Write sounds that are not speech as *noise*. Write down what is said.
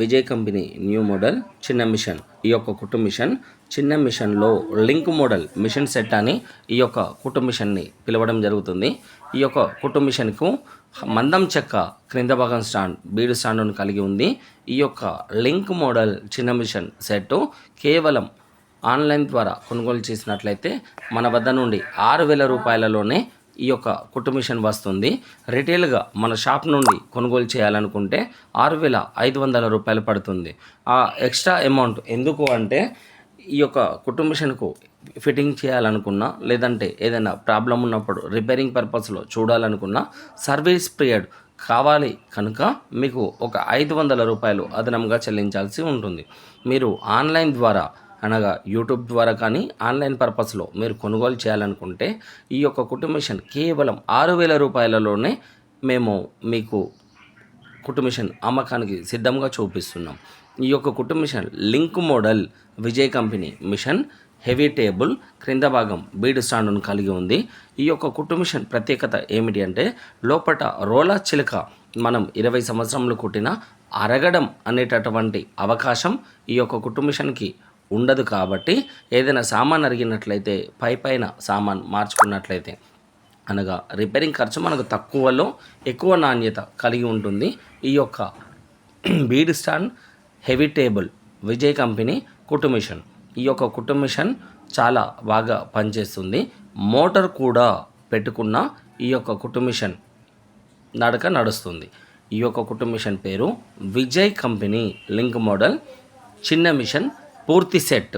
Vijay company new model చిన్న machine. ఈ యొక్క కుట్టు మిషన్ చిన్న మిషన్లో లింక్ మోడల్ మిషన్ సెట్ అని ఈ యొక్క కుట్టు మిషన్ని పిలవడం జరుగుతుంది. ఈ యొక్క కుట్టు మిషన్కు మందం చెక్క క్రింద భాగం స్టాండ్ బీడు స్టాండ్ను కలిగి ఉంది. ఈ యొక్క లింక్ మోడల్ చిన్న మిషన్ సెట్ కేవలం ఆన్లైన్ ద్వారా కొనుగోలు చేసినట్లయితే మన వద్ద నుండి ఆరు వేల రూపాయలలోనే ఈ యొక్క కుట్టు మిషన్ వస్తుంది. రిటైల్గా మన షాప్ నుండి కొనుగోలు చేయాలనుకుంటే ఆరు వేల ఐదు వందల రూపాయలు పడుతుంది. ఆ ఎక్స్ట్రా అమౌంట్ ఎందుకు అంటే ఈ యొక్క కుట్టు మిషన్కు ఫిట్టింగ్ చేయాలనుకున్నా లేదంటే ఏదైనా ప్రాబ్లం ఉన్నప్పుడు రిపేరింగ్ పర్పస్లో చూడాలనుకున్నా సర్వీస్ పీరియడ్ కావాలి కనుక మీకు ఒక ఐదు వందల రూపాయలు అదనంగా చెల్లించాల్సి ఉంటుంది. మీరు ఆన్లైన్ ద్వారా అనగా యూట్యూబ్ ద్వారా కానీ ఆన్లైన్ పర్పస్లో మీరు కొనుగోలు చేయాలనుకుంటే ఈ యొక్క కుటుంబేషన్ కేవలం ఆరు వేల రూపాయలలోనే మేము మీకు కుటుంబేషన్ అమ్మకానికి సిద్ధంగా చూపిస్తున్నాం. ఈ యొక్క combination link model Vijay company machine heavy table క్రింద భాగం బీడ్ స్టాండ్ను కలిగి ఉంది. ఈ యొక్క కుటుంబేషన్ ప్రత్యేకత ఏమిటి అంటే లోపట రోలా చిలుక మనం ఇరవై సంవత్సరంలో కుట్టిన అరగడం అనేటటువంటి అవకాశం ఈ యొక్క కుటుంబేషన్కి మిషన్కి ఉండదు కాబట్టి ఏదైనా సామాన్ అరిగినట్లయితే పై పైన సామాన్ మార్చుకున్నట్లయితే అనగా రిపేరింగ్ ఖర్చు మనకు తక్కువలో ఎక్కువ నాణ్యత కలిగి ఉంటుంది. ఈ యొక్క *clears throat* bead stand heavy table Vijay company combination ఈ యొక్క కుటుంబిషన్ మిషన్ చాలా బాగా పనిచేస్తుంది. మోటార్ కూడా పెట్టుకున్న ఈ యొక్క కుటుంబిషన్ నడక నడుస్తుంది. ఈ యొక్క కుటుంబిషన్ మిషన్ పేరు విజయ్ కంపెనీ లింక్ మోడల్. చిన్న మిషన్ పూర్తి సెట్.